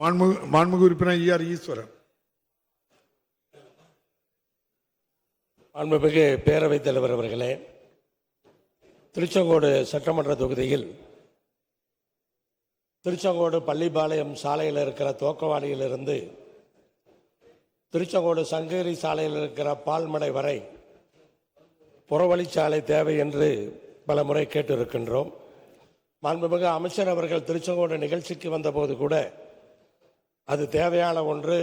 மாண்புமிகு மாண்புமிகு உறுப்பினர் ஈஆர் ஈஸ்வரன். மாண்புமிகு பேரவைத் தலைவர் அவர்களே திருச்செங்கோடு சட்டமன்ற தொகுதியில் திருச்செங்கோடு பள்ளிபாளையம் சாலையில் இருக்கிற தோக்கவாடியிலிருந்து திருச்செங்கோடு சங்ககிரி சாலையில் இருக்கிற பால்மடை வரை புறவழிச்சாலை தேவை என்று பல முறை கேட்டிருக்கின்றோம். மாண்புமிகு அமைச்சர் அவர்கள் திருச்செங்கோடு நிகழ்ச்சிக்கு வந்தபோது கூட அது தேவையான ஒன்று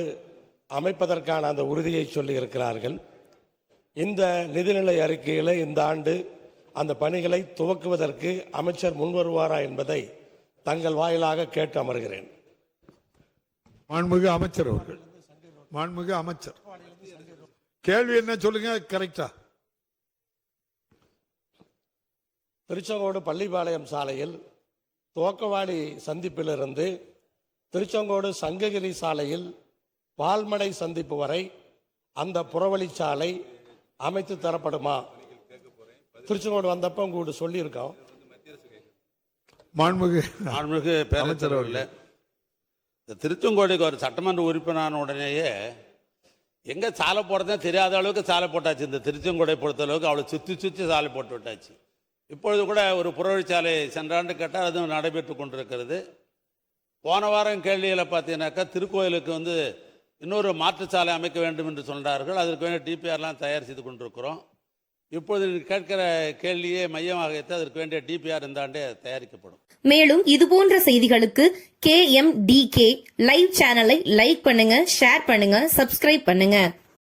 அமைப்பதற்கான அந்த உறுதியை சொல்லி இருக்கிறார்கள் இந்த நிதிநிலை அறிக்கையில் இந்த ஆண்டு அந்த பணிகளை துவக்குவதற்கு அமைச்சர் முன்வருவாரா என்பதை தங்கள் வாயிலாக கேட்டு அமர்கிறேன். மாண்புமிகு அமைச்சர் அவர்கள் மாண்புமிகு அமைச்சர். கேள்வி என்ன சொல்லுங்க கரெக்டா திருச்செங்கோடு பள்ளிப்பாளையம் சாலையில் துவக்கவாடி சந்திப்பிலிருந்து திருச்செங்கோடு சங்ககிரி சாலையில் பால்மடை சந்திப்பு வரை அந்த புறவழிச்சாலை அமைத்து தரப்படுமா? திருச்செங்கோடு வந்தப்ப உங்கள்கிட்ட சொல்லியிருக்கோம். மாண்புமிகு மாண்புமிகு பேரமைச்சர் அவர்களே இந்த திருச்செங்கோடுக்கு ஒரு சட்டமன்ற உறுப்பினரான உடனேயே எங்கே சாலை போடுறதே தெரியாத அளவுக்கு சாலை போட்டாச்சு. இந்த திருச்செங்கோடை பொறுத்த அளவுக்கு அவளை சுற்றி சுற்றி சாலை போட்டு விட்டாச்சு. இப்பொழுது கூட ஒரு புறவழிச்சாலை சென்றாண்டு கேட்டால் அதுவும் நடைபெற்று கொண்டிருக்கிறது. போன வாரம் கேள்வியில் பார்த்தீங்கன்னாக்கா திருக்கோயிலுக்கு வந்து இன்னொரு மாற்றுச்சாலை அமைக்க வேண்டும் என்று சொன்னார்கள். அதற்கு வேண்டிய டிபிஆர்லாம் தயார் செய்து கொண்டிருக்கிறோம். இப்போது கேட்கிற கேள்வியே மையமாக வைத்து அதற்கு வேண்டிய டிபிஆர் இந்த ஆண்டே தயாரிக்கப்படும். மேலும் இதுபோன்ற செய்திகளுக்கு K M D K live சேனலை லைக் பண்ணுங்க ஷேர் பண்ணுங்க சப்ஸ்கிரைப் பண்ணுங்க.